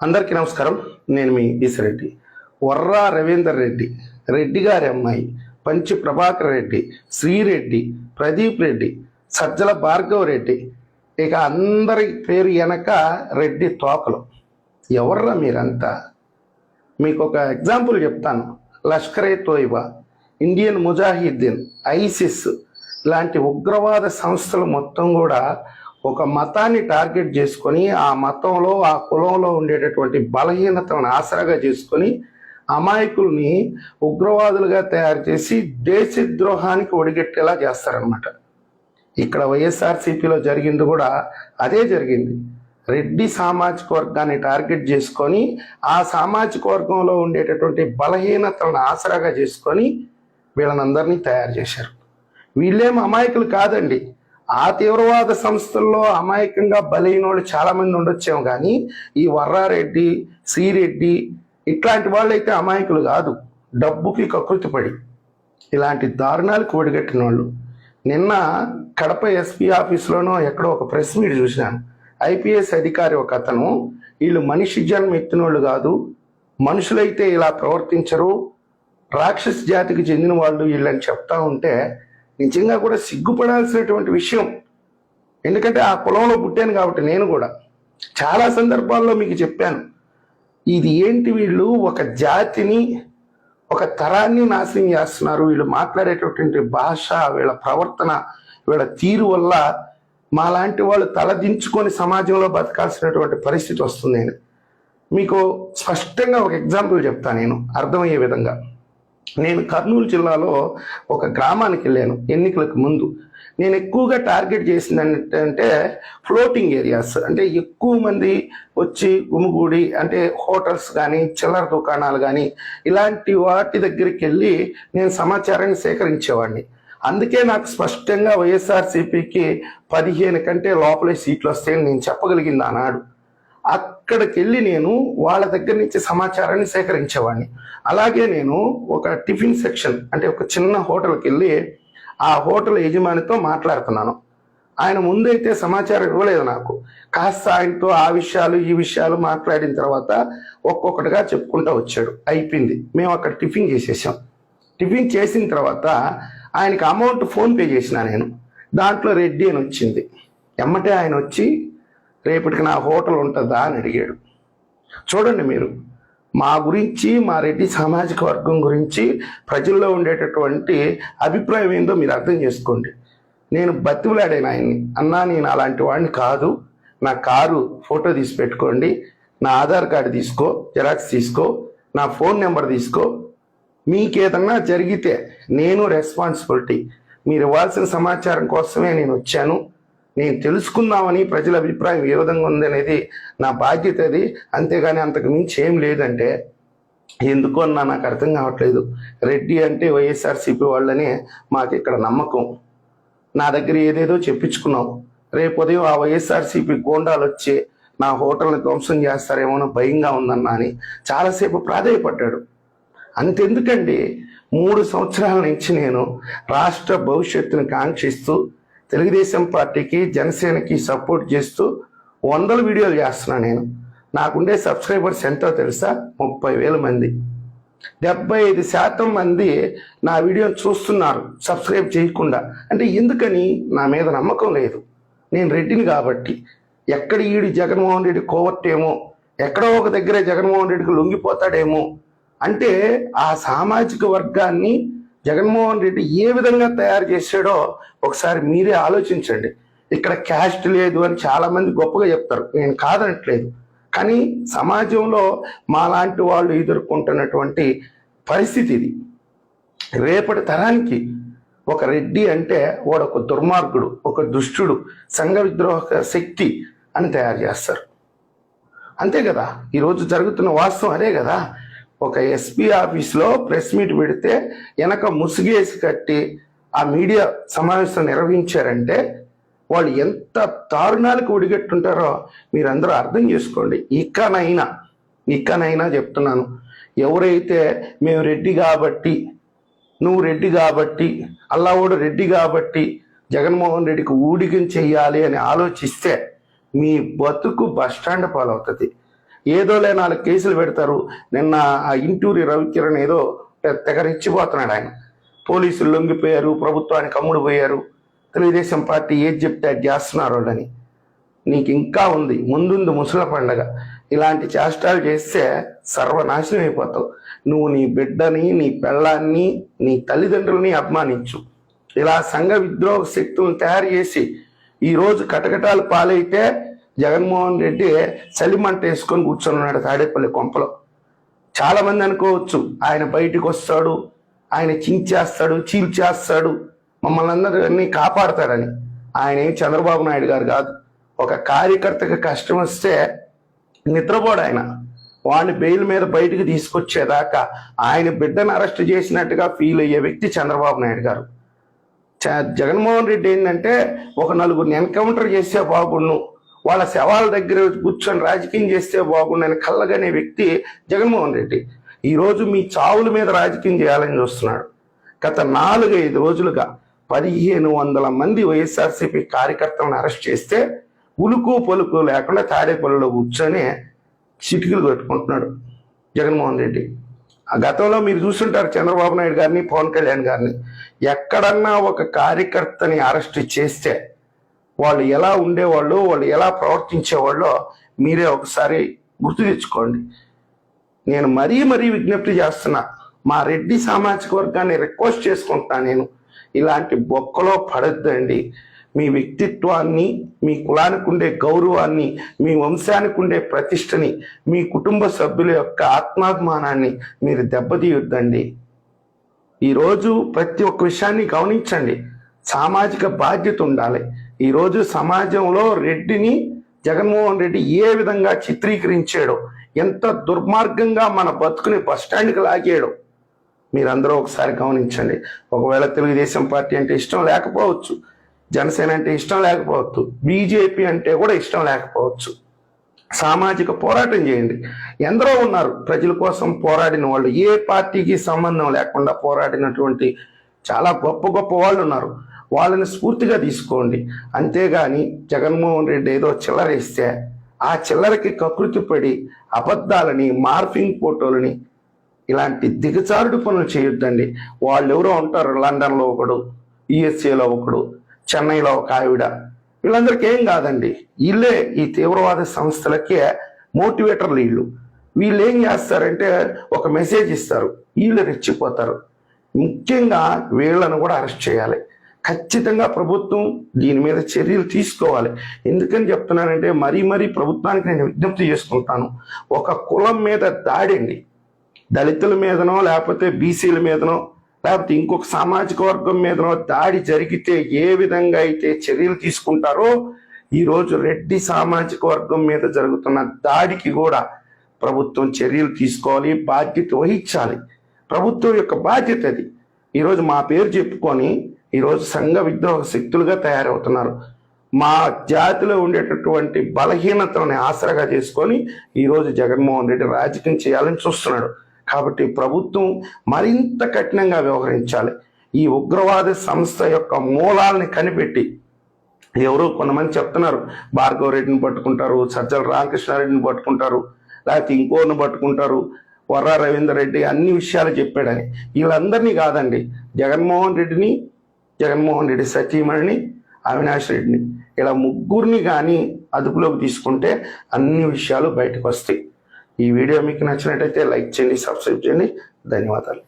అందరికీ నమస్కారం. నేను మీ ఈశ్వరెడ్డి వర్రా రవీందర్ రెడ్డి రెడ్డి గారి అమ్మాయి పంచి ప్రభాకర్ రెడ్డి శ్రీరెడ్డి ప్రదీప్ రెడ్డి సజ్జల భార్గవ్ రెడ్డి. ఇక అందరి పేరు వెనక రెడ్డి తోకలు. ఎవర్రా మీరంతా? మీకు ఒక ఎగ్జాంపుల్ చెప్తాను. లష్కరే తోయిబా ఇండియన్ ముజాహిద్దీన్ ఐసిస్ లాంటి ఉగ్రవాద సంస్థలు మొత్తం కూడా ఒక మతాన్ని టార్గెట్ చేసుకొని ఆ మతంలో ఆ కులంలో ఉండేటటువంటి బలహీనతను ఆసరాగా చేసుకొని అమాయకుల్ని ఉగ్రవాదులుగా తయారు చేసి దేశద్రోహానికి ఒడిగట్టేలా చేస్తారనమాట ఇక్కడ వైఎస్ఆర్సీపీలో జరిగింది కూడా అదే జరిగింది. రెడ్డి సామాజిక వర్గాన్ని టార్గెట్ చేసుకొని ఆ సామాజిక వర్గంలో ఉండేటటువంటి బలహీనతలను ఆసరాగా చేసుకొని వీళ్ళనందరినీ తయారు చేశారు. వీళ్ళేం అమాయకులు కాదండి. ఆ తీవ్రవాద సంస్థల్లో అమాయకంగా బలైన వాళ్ళు చాలా మంది ఉండొచ్చేమో కానీ ఈ వర్రారెడ్డి శ్రీరెడ్డి ఇట్లాంటి వాళ్ళైతే అమాయకులు కాదు. డబ్బుకి కకృతిపడి ఇలాంటి దారుణాలకు ఒడిగట్టిన వాళ్ళు నిన్న కడప ఎస్పీ ఆఫీస్లోనో ఎక్కడో ఒక ప్రెస్ మీట్ చూసినాను ఐపీఎస్ అధికారి ఒక అతను వీళ్ళు మనిషి జన్మ ఎత్తిన వాళ్ళు కాదు. మనుషులైతే ఇలా ప్రవర్తించరు. రాక్షస జాతికి చెందిన వాళ్ళు వీళ్ళని చెప్తా ఉంటే నిజంగా కూడా సిగ్గుపడాల్సినటువంటి విషయం. ఎందుకంటే ఆ కులంలో పుట్టాను కాబట్టి నేను కూడా. చాలా సందర్భాల్లో మీకు చెప్పాను. ఇది ఏంటి వీళ్ళు? ఒక జాతిని ఒక తరాన్ని నాశనం చేస్తున్నారు. వీళ్ళు మాట్లాడేటటువంటి భాష వీళ్ళ ప్రవర్తన వీళ్ళ తీరు వల్ల మాలాంటి వాళ్ళు తలదించుకొని సమాజంలో బతకాల్సినటువంటి పరిస్థితి వస్తుంది. మీకు స్పష్టంగా ఒక ఎగ్జాంపుల్ చెప్తాను నేను. అర్థమయ్యే విధంగా. నేను కర్నూలు జిల్లాలో ఒక గ్రామానికి వెళ్ళాను ఎన్నికలకు ముందు. నేను ఎక్కువగా టార్గెట్ చేసింది ఏంటంటే ఫ్లోటింగ్ ఏరియాస్ అంటే ఎక్కువ మంది వచ్చి గుమిగూడి అంటే హోటల్స్ కానీ చిల్లర దుకాణాలు కానీ ఇలాంటి వాటి దగ్గరికి వెళ్ళి నేను సమాచారాన్ని సేకరించేవాడిని. అందుకే నాకు స్పష్టంగా వైఎస్ఆర్సీపీకి పదిహేను కంటే లోపలే సీట్లు వస్తాయని నేను చెప్పగలిగింది ఆనాడు. అక్కడికి వెళ్ళి నేను వాళ్ళ దగ్గర నుంచి సమాచారాన్ని సేకరించేవాడిని. అలాగే నేను ఒక టిఫిన్ సెక్షన్ అంటే ఒక చిన్న హోటల్కి వెళ్ళి ఆ హోటల్ యజమానితో మాట్లాడుతున్నాను. ఆయన ముందైతే సమాచారం ఇవ్వలేదు నాకు. కాస్త ఆయనతో ఆ విషయాలు ఈ విషయాలు మాట్లాడిన తర్వాత ఒక్కొక్కటిగా చెప్పుకుంటూ వచ్చాడు. అయిపోయింది. మేము అక్కడ టిఫిన్ చేసేసాం. టిఫిన్ చేసిన తర్వాత ఆయనకి అమౌంట్ ఫోన్పే చేసిన నేను. దాంట్లో రెడ్డి అని వచ్చింది. ఎమ్మటే ఆయన వచ్చి రేపటికి నా హోటల్ ఉంటుందా అని అడిగాడు. చూడండి మీరు మా గురించి మా రెడ్డి సామాజిక వర్గం గురించి ప్రజల్లో ఉండేటటువంటి అభిప్రాయం ఏందో మీరు అర్థం చేసుకోండి. నేను బతిమలాడాను ఆయన్ని అన్నా నేను అలాంటి వాడిని కాదు. నా కారు ఫోటో తీసి పెట్టుకోండి నా ఆధార్ కార్డు తీసుకో జెరాక్స్ తీసుకో నా ఫోన్ నెంబర్ తీసుకో. మీకేదన్నా జరిగితే నేను రెస్పాన్సిబిలిటీ. మీరు ఇవ్వాల్సిన సమాచారం కోసమే నేను వచ్చాను. నేను తెలుసుకుందామని ప్రజల అభిప్రాయం ఏ విధంగా ఉంది అనేది నా బాధ్యత అది. అంతేగాని అంతకు మించి ఏం లేదంటే ఎందుకు అన్నా నాకు అర్థం కావట్లేదు. రెడ్డి అంటే వైఎస్ఆర్సీపీ వాళ్ళని మాకు ఇక్కడ నమ్మకం. నా దగ్గర ఏదేదో చెప్పించుకున్నావు రేపు ఉదయం ఆ వైఎస్ఆర్సీపీ గోండాలు వచ్చి నా హోటల్ని ధ్వంసం చేస్తారేమో భయంగా ఉందన్నా అని చాలాసేపు ప్రాధాయపడ్డాడు. అంతెందుకండి? మూడు సంవత్సరాల నుంచి నేను రాష్ట్ర భవిష్యత్తును కాంక్షిస్తూ తెలుగుదేశం పార్టీకి జనసేనకి సపోర్ట్ చేస్తూ వందల వీడియోలు చేస్తున్నాను నేను. నాకుండే సబ్స్క్రైబర్స్ ఎంతో తెలుసా? ముప్పై వేల మంది. డెబ్బై ఐదు శాతం మంది నా వీడియో చూస్తున్నారు సబ్స్క్రైబ్ చేయకుండా. అంటే ఎందుకని? నా మీద నమ్మకం లేదు. నేను రెడ్డిని కాబట్టి. ఎక్కడ ఈడి జగన్మోహన్ రెడ్డి కోవట్టేమో ఎక్కడో ఒక దగ్గరే జగన్మోహన్ రెడ్డికి లొంగిపోతాడేమో? అంటే ఆ సామాజిక వర్గాన్ని జగన్మోహన్ రెడ్డి ఏ విధంగా తయారు చేశాడో ఒకసారి మీరే ఆలోచించండి. ఇక్కడ క్యాస్ట్ లేదు అని చాలా మంది గొప్పగా చెప్తారు. నేను కాదనట్లేదు. కానీ సమాజంలో మాలాంటి వాళ్ళు ఎదుర్కొంటున్నటువంటి పరిస్థితి ఇది. రేపటి తరానికి ఒక రెడ్డి అంటే వాడు ఒక దుర్మార్గుడు ఒక దుష్టుడు సంఘ విద్రోహ శక్తి అని తయారు చేస్తారు. అంతే కదా? ఈరోజు జరుగుతున్న వాస్తవం అదే కదా? ఒక ఎస్పీ ఆఫీస్లో ప్రెస్ మీట్ పెడితే వెనక ముసుగేసి కట్టి ఆ మీడియా సమావేశం నిర్వహించారంటే వాళ్ళు ఎంత దారుణాలకు ఒడిగట్టుంటారో మీరందరూ అర్థం చేసుకోండి. ఇక్కనైనా ఇక్కనైనా చెప్తున్నాను. ఎవరైతే మేము రెడ్డి కాబట్టి నువ్వు రెడ్డి కాబట్టి అల్లావుడు రెడ్డి కాబట్టి జగన్మోహన్ రెడ్డికి ఊడిగం చెయ్యాలి అని ఆలోచిస్తే మీ బతుకు బస్టాండ్ పాలవుతుంది. ఏదోలే నాలుగు కేసులు పెడతారు. నిన్న ఆ ఇంటూరి రవికిరణ్ ఏదో తెగరిచ్చిపోతున్నాడు తెగ రెచ్చిపోతున్నాడు ఆయన. పోలీసులు లొంగిపోయారు ప్రభుత్వానికి అమ్ముడు పోయారు. తెలుగుదేశం పార్టీ ఏది చెప్తే అది చేస్తున్నారు వాళ్ళని. నీకు ఇంకా ఉంది. ముందుంది ముసల పండగ. ఇలాంటి చేష్టాలు చేస్తే సర్వనాశనం అయిపోతావు. నువ్వు నీ బిడ్డని నీ పెళ్ళాన్ని నీ తల్లిదండ్రులని అభిమానించు. ఇలా సంఘ విద్రోహ శక్తులను తయారు చేసి ఈరోజు కటకటాలు పాలైతే జగన్మోహన్ రెడ్డి చలిమంట వేసుకొని కూర్చొని తాడేపల్లి కొంపలో. చాలామంది అనుకోవచ్చు ఆయన బయటికి వస్తాడు ఆయన చించేస్తాడు చీల్చేస్తాడు మమ్మల్ని అందరినీ కాపాడతాడని ఆయన ఏం చంద్రబాబు నాయుడు గారు కాదు. ఒక కార్యకర్తకి కష్టం వస్తే నిద్రపోడు ఆయన. వాడిని బెయిల్ మీద బయటికి తీసుకొచ్చేదాకా ఆయన బిడ్డను అరెస్ట్ చేసినట్టుగా ఫీల్ అయ్యే వ్యక్తి చంద్రబాబు నాయుడు గారు. చ- జగన్మోహన్ రెడ్డి ఏంటంటే ఒక నలుగురిని ఎన్కౌంటర్ చేస్తే బాగుండు వాళ్ళ శవాల దగ్గర కూర్చొని రాజకీయం చేస్తే బాగుండని కళ్ళగనే వ్యక్తి జగన్మోహన్ రెడ్డి. ఈ రోజు మీ చావుల మీద రాజకీయం చేయాలని చూస్తున్నాడు. గత నాలుగైదు రోజులుగా పదిహేను వందల మంది వైఎస్ఆర్సీపీ కార్యకర్తలను అరెస్ట్ చేస్తే ఉలుకు పలుకు లేకుండా తాడేపల్లిలో కూర్చొని చిటికలు పెట్టుకుంటున్నాడు జగన్మోహన్ రెడ్డి. ఆ గతంలో మీరు చూస్తుంటారు చంద్రబాబు నాయుడు గారిని పవన్ కళ్యాణ్ గారిని. ఎక్కడన్నా ఒక కార్యకర్తని అరెస్ట్ చేస్తే వాళ్ళు ఎలా ఉండేవాళ్ళు వాళ్ళు ఎలా ప్రవర్తించేవాళ్ళో మీరే ఒకసారి గుర్తు తెచ్చుకోండి. నేను మరీ మరీ విజ్ఞప్తి చేస్తున్నా మా రెడ్డి సామాజిక వర్గాన్ని రిక్వెస్ట్ చేసుకుంటున్నా నేను. ఇలాంటి బొక్కలో పడద్దండి. మీ వ్యక్తిత్వాన్ని మీ కులానికి ఉండే గౌరవాన్ని మీ వంశానికి ఉండే ప్రతిష్టని మీ కుటుంబ సభ్యుల యొక్క ఆత్మాభిమానాన్ని మీరు దెబ్బతీయొద్దండి. ఈరోజు ప్రతి ఒక్క విషయాన్ని గమనించండి. సామాజిక బాధ్యత ఉండాలి. ఈరోజు సమాజంలో రెడ్డిని జగన్మోహన్ రెడ్డి ఏ విధంగా చిత్రీకరించాడో ఎంత దుర్మార్గంగా మన బతుకుని బస్ స్టాండ్కి మీరందరూ ఒకసారి గమనించండి. ఒకవేళ తెలుగుదేశం పార్టీ అంటే ఇష్టం లేకపోవచ్చు జనసేన అంటే ఇష్టం లేకపోవచ్చు బీజేపీ అంటే కూడా ఇష్టం లేకపోవచ్చు. సామాజిక పోరాటం చేయండి. ఎందరో ఉన్నారు ప్రజల కోసం పోరాడిన వాళ్ళు. ఏ పార్టీకి సంబంధం లేకుండా పోరాడినటువంటి చాలా గొప్ప గొప్ప వాళ్ళు ఉన్నారు. వాళ్ళని స్ఫూర్తిగా తీసుకోండి. అంతేగాని జగన్మోహన్ రెడ్డి ఏదో చిల్లరేస్తే ఆ చిల్లరకి కకృతి పడి అబద్ధాలని మార్ఫింగ్ ఫోటోలని ఇలాంటి దిగచారుడు పనులు చేయొద్దండి. వాళ్ళు ఎవరో ఉంటారు లండన్లో ఒకడు యుఎస్ఏలో ఒకడు చెన్నైలో ఒక ఆవిడ. వీళ్ళందరికీ ఏం కాదండి. వీళ్ళే ఈ తీవ్రవాద సంస్థలకే మోటివేటర్లు వీళ్ళు. వీళ్ళు ఏం చేస్తారంటే ఒక మెసేజ్ ఇస్తారు. వీళ్ళు రెచ్చిపోతారు. ముఖ్యంగా వీళ్ళను కూడా అరెస్ట్ చేయాలి. ఖచ్చితంగా ప్రభుత్వం దీని మీద చర్యలు తీసుకోవాలి. ఎందుకని చెప్తున్నానంటే మరీ మరీ ప్రభుత్వానికి నేను విజ్ఞప్తి చేసుకుంటాను. ఒక కులం మీద దాడండి. దళితుల మీదనో లేకపోతే బీసీల మీదనో లేకపోతే ఇంకొక సామాజిక వర్గం మీదనో దాడి జరిగితే ఏ విధంగా అయితే చర్యలు తీసుకుంటారో ఈరోజు రెడ్డి సామాజిక వర్గం మీద జరుగుతున్న దాడికి కూడా ప్రభుత్వం చర్యలు తీసుకోవాలి బాధ్యత వహించాలి. ప్రభుత్వం యొక్క బాధ్యత అది. ఈరోజు మా పేరు చెప్పుకొని ఈరోజు సంఘ విద్రోహ శక్తులుగా తయారవుతున్నారు. మా జాతిలో ఉండేటటువంటి బలహీనతలని ఆసరాగా చేసుకొని ఈరోజు జగన్మోహన్ రెడ్డి రాజకీయం చేయాలని చూస్తున్నాడు. కాబట్టి ప్రభుత్వం మరింత కఠినంగా వ్యవహరించాలి. ఈ ఉగ్రవాద సంస్థ యొక్క మూలాలని కనిపెట్టి ఎవరో కొంతమంది చెప్తున్నారు భార్గవ రెడ్డిని పట్టుకుంటారు సజ్జల రామకృష్ణారెడ్డిని పట్టుకుంటారు లేకపోతే ఇంకోరిని పట్టుకుంటారు వర్ర రవీందర్ రెడ్డి అన్ని విషయాలు చెప్పాడని. వీళ్ళందరినీ కాదండి జగన్మోహన్ రెడ్డిని జగన్మోహన్ రెడ్డి సతీమణిని అవినాష్ రెడ్డిని. ఇలా ముగ్గురిని కానీ అదుపులోకి తీసుకుంటే అన్ని విషయాలు బయటకు వస్తాయి. ఈ వీడియో మీకు నచ్చినట్టయితే లైక్ చేయండి సబ్స్క్రైబ్ చేయండి. ధన్యవాదాలు.